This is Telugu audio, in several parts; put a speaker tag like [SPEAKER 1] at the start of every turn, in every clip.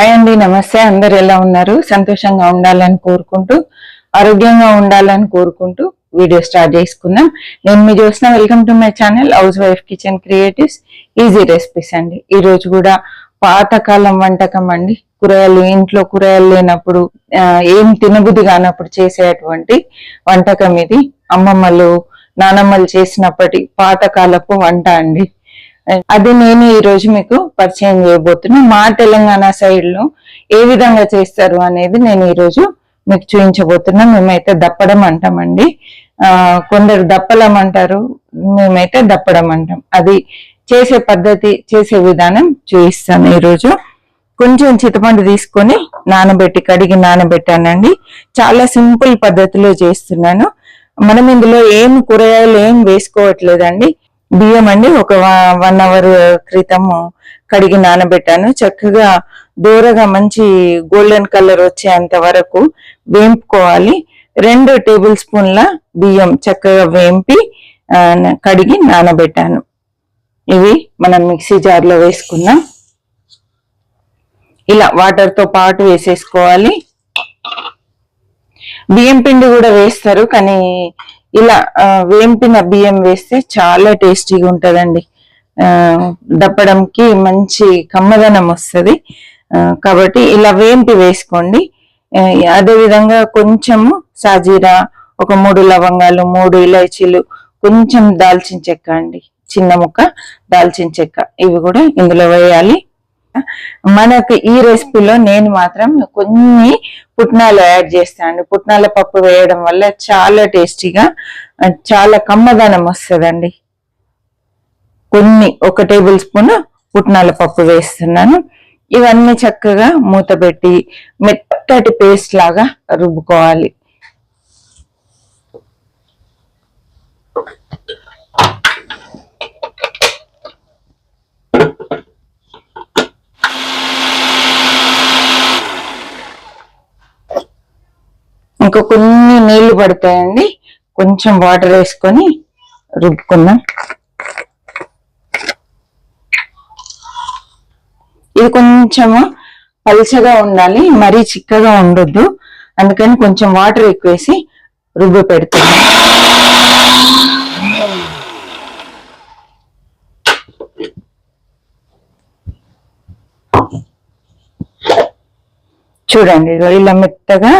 [SPEAKER 1] హాయ్ అండి నమస్తే. అందరు ఎలా ఉన్నారు? సంతోషంగా ఉండాలని కోరుకుంటూ ఆరోగ్యంగా ఉండాలని కోరుకుంటూ వీడియో స్టార్ట్ చేసుకుందాం. నేను మీ చూసిన welcome to my channel housewife kitchen creatives easy recipes అండి. ఈ రోజు కూడా పాతకాలం వంటకం అండి. కూరగాయలు ఇంట్లో కూరగాయలు లేనప్పుడు ఏం తినబుద్ధి కానప్పుడు చేసేటువంటి వంటకం ఇది. అమ్మమ్మలు నానమ్మలు చేసినప్పటి పాతకాలపు వంట అండి. అది నేను ఈ రోజు మీకు పరిచయం చేయబోతున్నా. మా తెలంగాణ సైడ్లో ఏ విధంగా చేస్తారు అనేది నేను ఈ రోజు మీకు చూపించబోతున్నా. మేమైతే దప్పడం అంటామండి. ఆ కొందరు దప్పలం అంటారు. మేమైతే దప్పడం అంటాం. అది చేసే పద్ధతి చేసే విధానం చూపిస్తాను ఈరోజు కొంచెం చింతపండు తీసుకొని నానబెట్టి కడిగి నానబెట్టానండి. చాలా సింపుల్ పద్ధతిలో చేస్తున్నాను. మనం ఇందులో ఏం కూరగాయలు ఏం వేసుకోవట్లేదండి. బియ్యం అండి. ఒక వన్ అవర్ క్రితం కడిగి నానబెట్టాను. చక్కగా దూరగా మంచి గోల్డెన్ కలర్ వచ్చేంత వరకు వేంపుకోవాలి. రెండు టేబుల్ స్పూన్ల బియ్యం చక్కగా వేంపి కడిగి నానబెట్టాను. ఇవి మనం మిక్సీ జార్లో వేసుకుందాం ఇలా వాటర్తో పాటు వేసేసుకోవాలి. బియ్యం పిండి కూడా వేస్తారు కానీ ఇలా వేంపిన బియ్యం వేస్తే చాలా టేస్టీగా ఉంటదండి. దప్పడంకి మంచి కమ్మదనం వస్తుంది. కాబట్టి ఇలా వేంపి వేసుకోండి. అదేవిధంగా కొంచెము సాజీరా ఒక మూడు లవంగాలు మూడు ఇలాచీలు కొంచెం దాల్చిన చెక్క అండి. చిన్న ముక్క దాల్చిన చెక్క. ఇవి కూడా ఇందులో వేయాలి. మనకు ఈ రెసిపీలో నేను మాత్రం కొన్ని పుట్నాలు యాడ్ చేస్తాను. పుట్నాల పప్పు వేయడం వల్ల చాలా టేస్టీగా చాలా కమ్మదనం వస్తుందండి. కొన్ని ఒక టేబుల్ స్పూన్ పుట్నాల పప్పు వేస్తున్నాను. ఇవన్నీ చక్కగా మూత పెట్టి మెత్తటి పేస్ట్ లాగా రుబ్బుకోవాలి. ఇంకా కొన్ని నీళ్ళు పడతాయండి. కొంచెం వాటర్ వేసుకొని రుబ్బుకుందాం. ఇది కొంచెము పలుచగా ఉండాలి మరీ చిక్కగా ఉండొద్దు. అందుకని కొంచెం వాటర్ ఎక్కువేసి రుబ్బు పెడుతున్నాం. చూడండి ఇలా మెత్తగా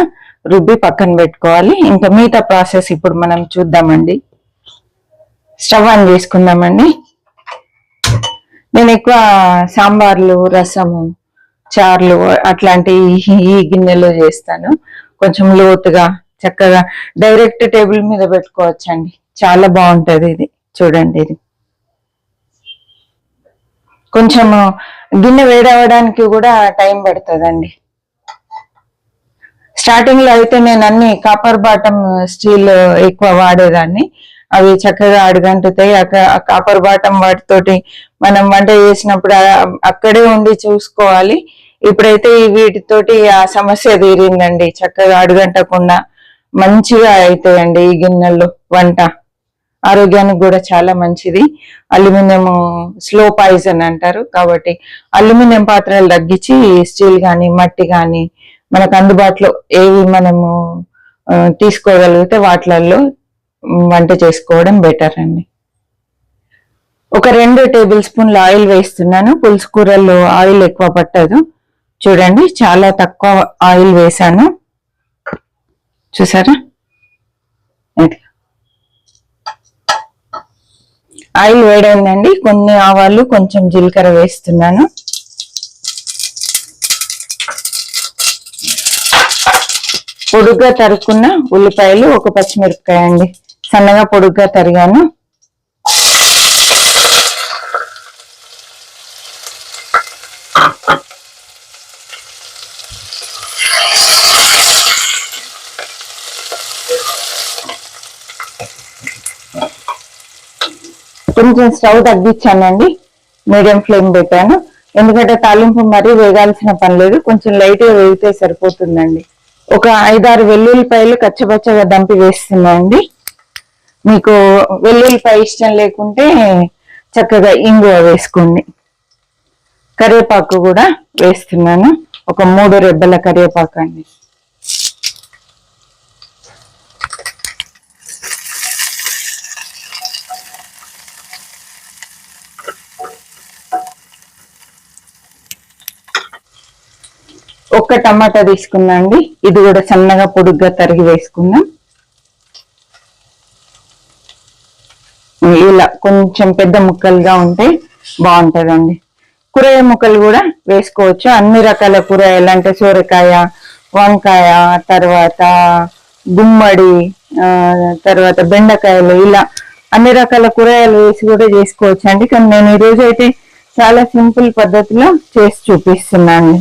[SPEAKER 1] రుబ్బి పక్కన పెట్టుకోవాలి. ఇంకా మిగతా ప్రాసెస్ ఇప్పుడు మనం చూద్దామండి. స్టవ్ ఆన్ చేసుకుందామండి. నేను ఎక్కువ సాంబార్లు రసము చార్లు అట్లాంటి ఈ- గిన్నెలో చేస్తాను. కొంచెం లోతుగా చక్కగా డైరెక్ట్ టేబుల్ మీద పెట్టుకోవచ్చండి. చాలా బాగుంటుంది ఇది. చూడండి ఇది. కొంచెము గిన్నె వేడవడానికి కూడా టైం పడుతుందండి. స్టార్టింగ్లో అయితే నేను అన్ని కాపర్ బాటం స్టీల్ ఎక్కువ వాడేదాన్ని. అవి చక్కగా అడుగంటుతాయి. అక్కడ ఆ కాపర్ బాటం వాటితోటి మనం వంట చేసినప్పుడు అక్కడే ఉండి చూసుకోవాలి. ఇప్పుడైతే ఈ వీటితోటి ఆ సమస్య తీరిందండి. చక్కగా అడుగంటకుండా మంచిగా అవుతాయండి ఈ గిన్నెల్లో వంట. ఆరోగ్యానికి కూడా చాలా మంచిది. అల్యూమినియం స్లో పాయిజన్ అంటారు కాబట్టి అల్యూమినియం పాత్రలు తగ్గించి స్టీల్ కానీ మట్టి కానీ మనకు అందుబాటులో ఏవి మనము తీసుకోగలిగితే వాటిలలో వంట చేసుకోవడం బెటర్ అండి. ఒక రెండు టేబుల్ స్పూన్ల ఆయిల్ వేస్తున్నాను. పులుసు కూరల్లో ఆయిల్ ఎక్కువ పట్టదు. చూడండి చాలా తక్కువ ఆయిల్ వేసాను. చూసారా? ఆయిల్ వేడైందండి. కొన్ని ఆవాలు కొంచెం జీలకర్ర వేస్తున్నాను. పొడుగ్గా తరుక్కున్న ఉల్లిపాయలు ఒక పచ్చిమిరపకాయ అండి. సన్నగా పొడుగ్గా తరిగాను. కొంచెం స్టవ్ తగ్గించానండి. మీడియం ఫ్లేమ్ పెట్టాను. ఎందుకంటే తాలింపు మరీ వేగాల్సిన పని లేదు. కొంచెం లైట్గా వేగితే సరిపోతుందండి. ఒక ఐదారు వెల్లుల్లిపాయలు కచ్చపచ్చగా దంపి వేస్తున్నాయండి మీకు వెల్లుల్లిపాయ ఇష్టం లేకుంటే చక్కగా ఇంగువ వేసుకోండి. కరివేపాకు కూడా వేస్తున్నాను. ఒక మూడు రెబ్బల కరివేపాకు అండి. ఒక్క టమాటా తీసుకున్నా అండి ఇది కూడా సన్నగా పొడుగ్గా తరిగి వేసుకుందాం. ఇలా కొంచెం పెద్ద ముక్కలుగా ఉంటే బాగుంటుందండి. కూరగాయ ముక్కలు కూడా వేసుకోవచ్చు. అన్ని రకాల కూరగాయలు అంటే సోరకాయ వంకాయ తర్వాత గుమ్మడి తర్వాత బెండకాయలు ఇలా అన్ని రకాల కూరగాయలు వేసి కూడా చేసుకోవచ్చు అండి కానీ నేను ఈరోజు అయితే చాలా సింపుల్ పద్ధతిలో చేసి చూపిస్తున్నాను.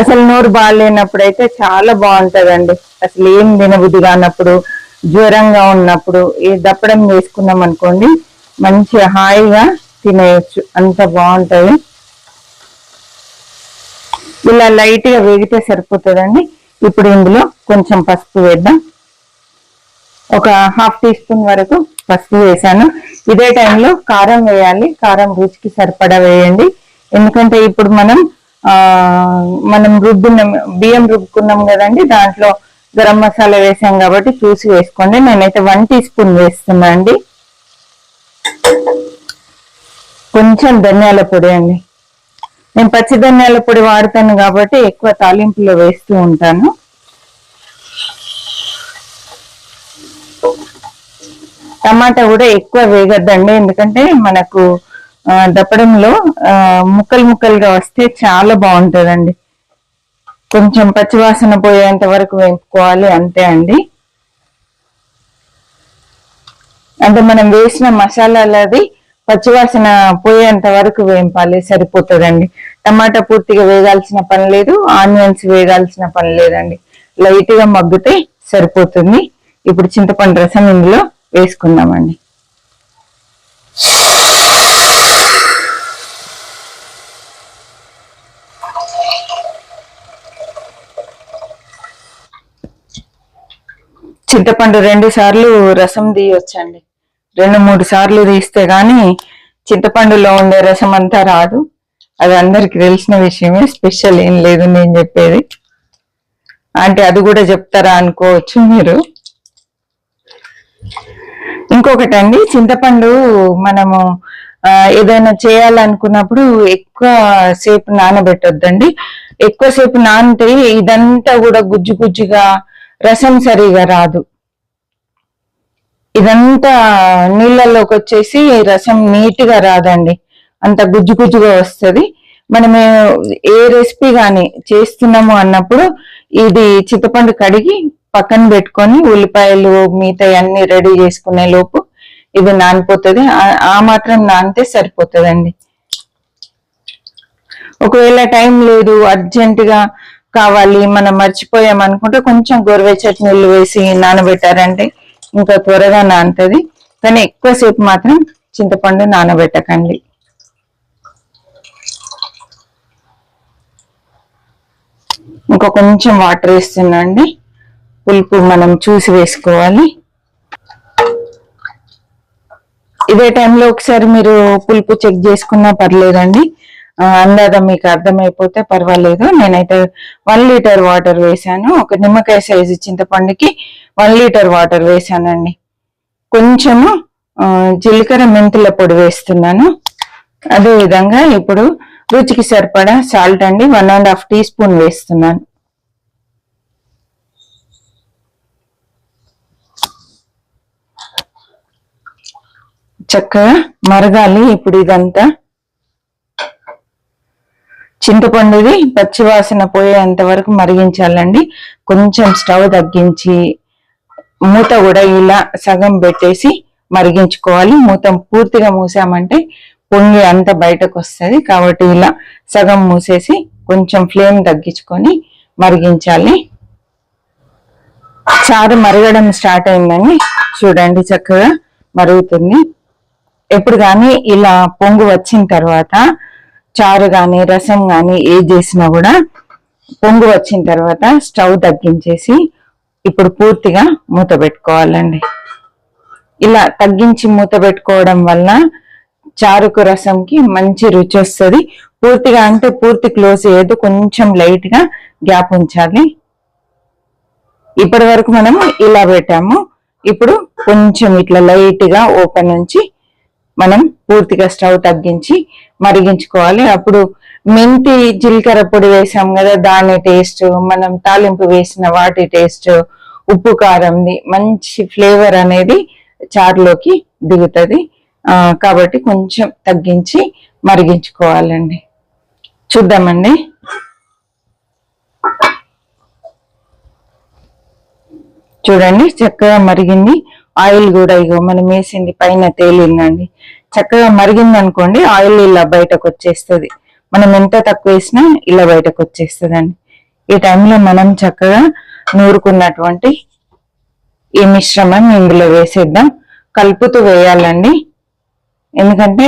[SPEAKER 1] అసలు నోరు బాగాలేనప్పుడు అయితే చాలా బాగుంటదండి. అసలు ఏం తినబుద్ధి కానప్పుడు జ్వరంగా ఉన్నప్పుడు ఈ దప్పడం వేసుకున్నాం అనుకోండి మంచిగా హాయిగా తినేయచ్చు. అంత బాగుంటది. ఇలా లైట్గా వేగితే సరిపోతుందండి. ఇప్పుడు ఇందులో కొంచెం పసుపు వేద్దాం. ఒక హాఫ్ టీ స్పూన్ వరకు పసుపు వేసాను. ఇదే టైంలో కారం వేయాలి. కారం రుచికి సరిపడా వేయండి. ఎందుకంటే ఇప్పుడు మనం మనం రుబ్బున్నాం బియ్యం రుబ్బుకున్నాం కదండి దాంట్లో గరం మసాలా వేసాం కాబట్టి చూసి వేసుకోండి. నేనైతే వన్ టీ స్పూన్ వేస్తున్నా అండి. కొంచెం ధనియాల పొడి అండి. నేను పచ్చి ధనియాల పొడి వాడతాను కాబట్టి ఎక్కువ తాలింపులో వేస్తూ ఉంటాను. టమాటా కూడా ఎక్కువ వేగద్దండి ఎందుకంటే మనకు దప్పడంలో ముక్కలు ముక్కలుగా వస్తే చాలా బాగుంటుందండి. కొంచెం పచ్చివాసన పోయేంత వరకు వేపుకోవాలి అంతే అండి. అంటే మనం వేసిన మసాలాలది పచ్చివాసన పోయేంత వరకు వేయింపాలి సరిపోతుందండి. టమాటా పూర్తిగా వేగాల్సిన పని లేదు ఆనియన్స్ వేగాల్సిన పని లేదండి. లైట్గా మగ్గితే సరిపోతుంది. ఇప్పుడు చింతపండు రసం ఇందులో వేసుకుందామండి. చింతపండు రెండు సార్లు రసం తీయొచ్చండి. రెండు మూడు సార్లు తీస్తే గాని చింతపండులో ఉండే రసం అంతా రాదు. అది అందరికి తెలిసిన విషయమే స్పెషల్ ఏం లేదు నేను చెప్పేది. అంటే అది కూడా చెప్తారా అనుకోవచ్చు మీరు. ఇంకొకటి అండి చింతపండు మనము ఏదైనా చేయాలనుకున్నప్పుడు ఎక్కువ సేపు నానబెట్టొద్దండి. ఎక్కువసేపు నానితే ఇదంతా కూడా గుజ్జు గుజ్జుగా రసం సరిగా రాదు. ఇదంతా నీళ్ళలోకి వచ్చేసి రసం నీట్గా రాదండి. అంత గుజ్జు గుజ్జుగా వస్తుంది. మనం ఏ రెసిపీ కానీ చేస్తున్నాము అన్నప్పుడు ఇది చింతపండు కడిగి పక్కన పెట్టుకొని ఉల్లిపాయలు మిగతా అన్ని రెడీ చేసుకునే లోపు ఇది నానిపోతుంది. ఆ- మాత్రం నానితే సరిపోతుందండి. ఒకవేళ టైం లేదు అర్జెంటుగా కావాలి మనం మర్చిపోయాం అనుకుంటే కొంచెం గోరువెచ్చటి నీళ్ళు వేసి నానబెట్టారంటే ఇంకా త్వరగా నానుతుంది. కానీ ఎక్కువసేపు మాత్రం చింతపండు నానబెట్టకండి. ఇంకా కొంచెం వాటర్ వేస్తున్నాండి. పులుపు మనం చూసి వేసుకోవాలి. ఇదే టైంలో ఒకసారి మీరు పులుపు చెక్ చేసుకున్నా పర్లేదండి. ఆ, మీకు అర్థమైపోతే పర్వాలేదు. నేనైతే వన్ లీటర్ వాటర్ వేసాను ఒక నిమ్మకాయ సైజు చింతపండుకి వన్ లీటర్ వాటర్ వేసానండి కొంచెము జీలకర్ర మెంతుల పొడి వేస్తున్నాను. అదేవిధంగా ఇప్పుడు రుచికి సరిపడా సాల్ట్ అండి. One and half tea spoon వేస్తున్నాను. చక్కగా మరగాలి ఇప్పుడు ఇదంతా. చింతపండుది పచ్చివాసన పోయేంత వరకు మరిగించాలండి. కొంచెం స్టవ్ తగ్గించి మూత కూడా ఇలా సగం పెట్టేసి మరిగించుకోవాలి. మూత పూర్తిగా మూసామంటే పొంగి అంతా బయటకు వస్తుంది. కాబట్టి ఇలా సగం మూసేసి కొంచెం ఫ్లేమ్ తగ్గించుకొని మరిగించాలి. చారు మరగడం స్టార్ట్ అయిందని చూడండి చక్కగా మరుగుతుంది. ఎప్పుడు కానీ ఇలా పొంగు వచ్చిన తర్వాత చారు కానీ రసం కానీ ఏది చేసినా కూడా పొంగు వచ్చిన తర్వాత స్టవ్ తగ్గించేసి ఇప్పుడు పూర్తిగా మూత పెట్టుకోవాలండి. ఇలా తగ్గించి మూత పెట్టుకోవడం వల్ల చారుకు రసంకి మంచి రుచి వస్తుంది. పూర్తిగా అంటే పూర్తి క్లోజ్ చేయదు కొంచెం లైట్గా గ్యాప్ ఉంచాలి. ఇప్పటి వరకు మనము ఇలా పెట్టాము. ఇప్పుడు కొంచెం ఇట్లా లైట్గా ఓపెన్ నుంచి మనం పూర్తిగా స్టవ్ తగ్గించి మరిగించుకోవాలి. అప్పుడు మెంతి జీలకర్ర పొడి వేసాం కదా దాని టేస్ట్ మనం తాలింపు వేసిన వాటి టేస్ట్ ఉప్పు కారంది మంచి ఫ్లేవర్ అనేది చారులోకి దిగుతుంది. కాబట్టి కొంచెం తగ్గించి మరిగించుకోవాలండి. చూద్దామండి. చూడండి చక్కగా మరిగింది. ఆయిల్ కూడా ఇగో మనం వేసింది పైన తేలిందండి. చక్కగా మరిగింది అనుకోండి ఆయిల్ ఇలా బయటకు వచ్చేస్తుంది మనం ఎంత తక్కువ వేసినా ఇలా బయటకు వచ్చేస్తుందండి అండి ఈ టైంలో మనం చక్కగా నూరుకున్నటువంటి ఈ మిశ్రమం ఇందులో వేసేద్దాం. కలుపుతూ వేయాలండి. ఎందుకంటే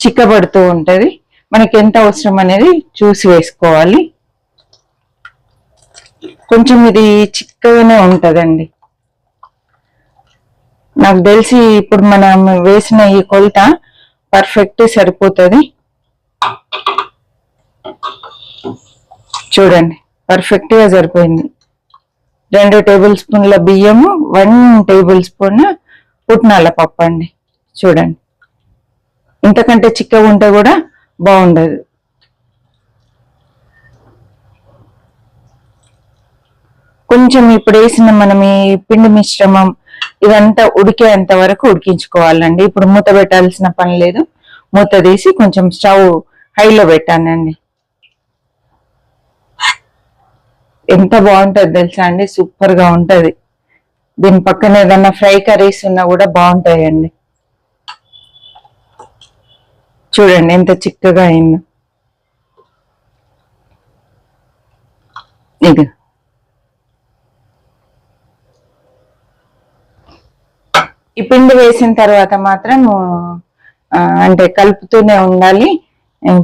[SPEAKER 1] చిక్కబడుతూ ఉంటుంది. మనకి ఎంత అవసరం అనేది చూసి వేసుకోవాలి. కొంచెం ఇది చిక్కగానే ఉంటుందండి. నాకు తెలిసి ఇప్పుడు మనం వేసిన ఈ కొలత పర్ఫెక్ట్ సరిపోతుంది. చూడండి పర్ఫెక్ట్గా సరిపోయింది. రెండు టేబుల్ స్పూన్ల బియ్యము వన్ టేబుల్ స్పూన్ పుట్నాల పప్పు అండి. చూడండి. ఇంతకంటే చిక్కగా ఉంటే కూడా బాగుండదు. కొంచెం ఇప్పుడు వేసిన మనం ఈ పిండి మిశ్రమం ఇదంతా ఉడికేంత వరకు ఉడికించుకోవాలండి. ఇప్పుడు మూత పెట్టాల్సిన పని లేదు. మూత తీసి కొంచెం స్టవ్ హైలో పెట్టానండి. ఎంత బాగుంటుంది తెలుసా అండి? సూపర్గా ఉంటది. దీని పక్కన ఏదన్నా ఫ్రై కర్రీస్ ఉన్నా కూడా బాగుంటాయండి. చూడండి ఎంత చిక్కగా అయిందో. ఇది ఈ పిండి వేసిన తర్వాత మాత్రం అంటే కలుపుతూనే ఉండాలి.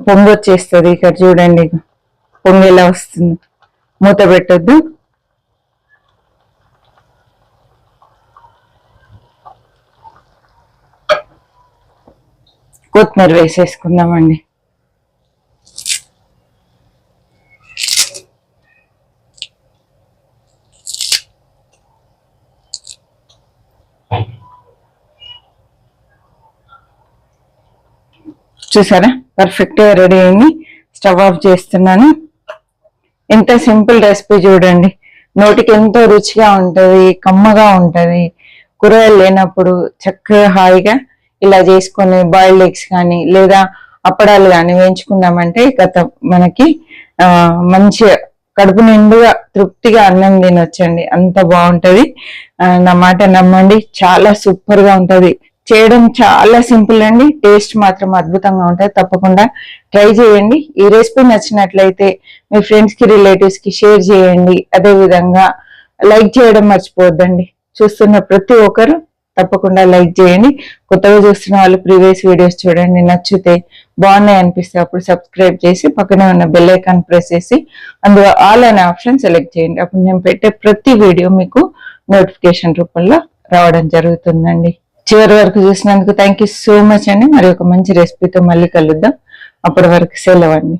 [SPEAKER 1] పొంగు వచ్చేస్తుంది ఇక్కడ చూడండి. ఇక. పొంగు ఎలా వస్తుంది. మూత పెట్టొద్దు. కొత్తిమీర వేసేసుకుందామండి. చూసారా? పర్ఫెక్ట్గా రెడీ అయింది స్టవ్ ఆఫ్ చేస్తున్నాను. ఎంత సింపుల్ రెసిపీ చూడండి. నోటికి ఎంతో రుచిగా ఉంటది కమ్మగా ఉంటది. కూరగాయలు లేనప్పుడు చక్కగా హాయిగా ఇలా చేసుకొని బాయిల్డ్ ఎగ్స్ కానీ లేదా అప్పడాలు కానీ వేయించుకున్నామంటే గత మనకి ఆ మంచి కడుపు నిండుగా తృప్తిగా అన్నం తినొచ్చండి. అంత బాగుంటది. నా మాట నమ్మండి. చాలా సూపర్గా ఉంటది. చేయడం చాలా సింపుల్ అండి. టేస్ట్ మాత్రం అద్భుతంగా ఉంటుంది తప్పకుండా ట్రై చేయండి. ఈ రెసిపీ నచ్చినట్లయితే మీ ఫ్రెండ్స్కి రిలేటివ్స్కి షేర్ చేయండి. అదే విధంగా లైక్ చేయడం మర్చిపోవద్దండి. చూస్తున్న ప్రతి ఒక్కరు తప్పకుండా లైక్ చేయండి. కొత్తగా చూస్తున్న వాళ్ళు ప్రీవియస్ వీడియోస్ చూడండి. నచ్చితే బాగున్నాయి అనిపిస్తే అప్పుడు సబ్స్క్రైబ్ చేసి పక్కనే ఉన్న బెల్ ఐకాన్ ప్రెస్ చేసి అందులో ఆల్ అనే ఆప్షన్ సెలెక్ట్ చేయండి. అప్పుడు నేను పెట్టే ప్రతి వీడియో మీకు నోటిఫికేషన్ రూపంలో రావడం జరుగుతుందండి. చివరి వరకు చూసినందుకు థ్యాంక్ యూ సో మచ్ అండి. మరి ఒక మంచి రెసిపీతో మళ్ళీ కలుద్దాం. అప్పటి వరకు సెలవు అండి.